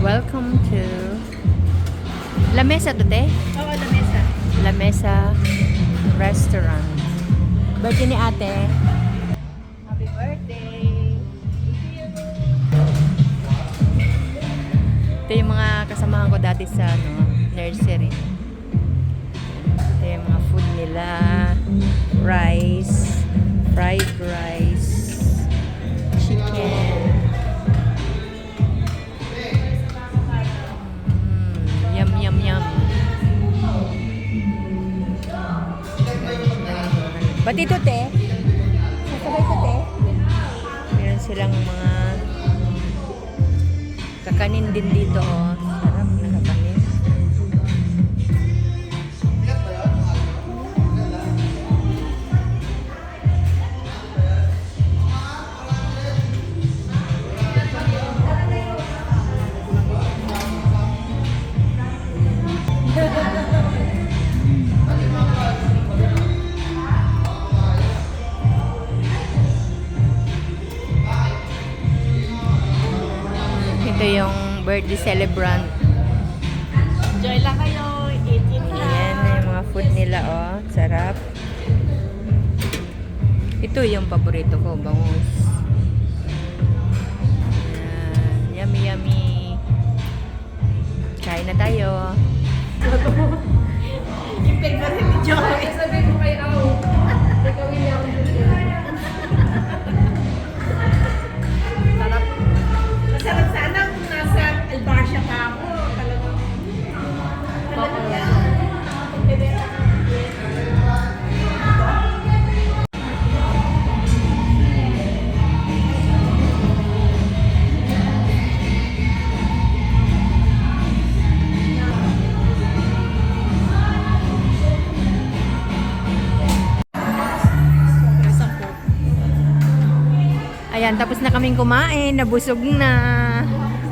Welcome to La Mesa to, te? Oo, lamesa. La Mesa Restaurant. Birthday ni ate. Happy birthday. Ito yung mga kasamahan ko dati sa ano, nursery. Ito yung mga food nila. Rice, fried Pati ito, te. Sasabay ko, te. Meron silang mga kakanin din dito, oh. Ito yung birthday celebrant. Enjoy lang kayo. Eat, eat lang. Ayan, yung mga food nila, oh. Sarap. Ito yung paborito ko, bangus. Ayan, yummy, yummy. Kain na tayo. Yung favorite ni Joey. Sabi Ayan, tapos na kaming kumain. Nabusog na.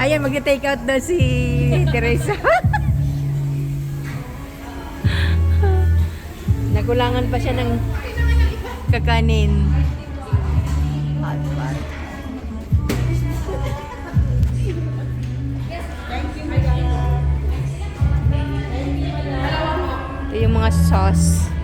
Ayan, mag-take out daw si Teresa. Nakulangan pa siya ng kakanin. Hot pot. Ito yung mga sauce.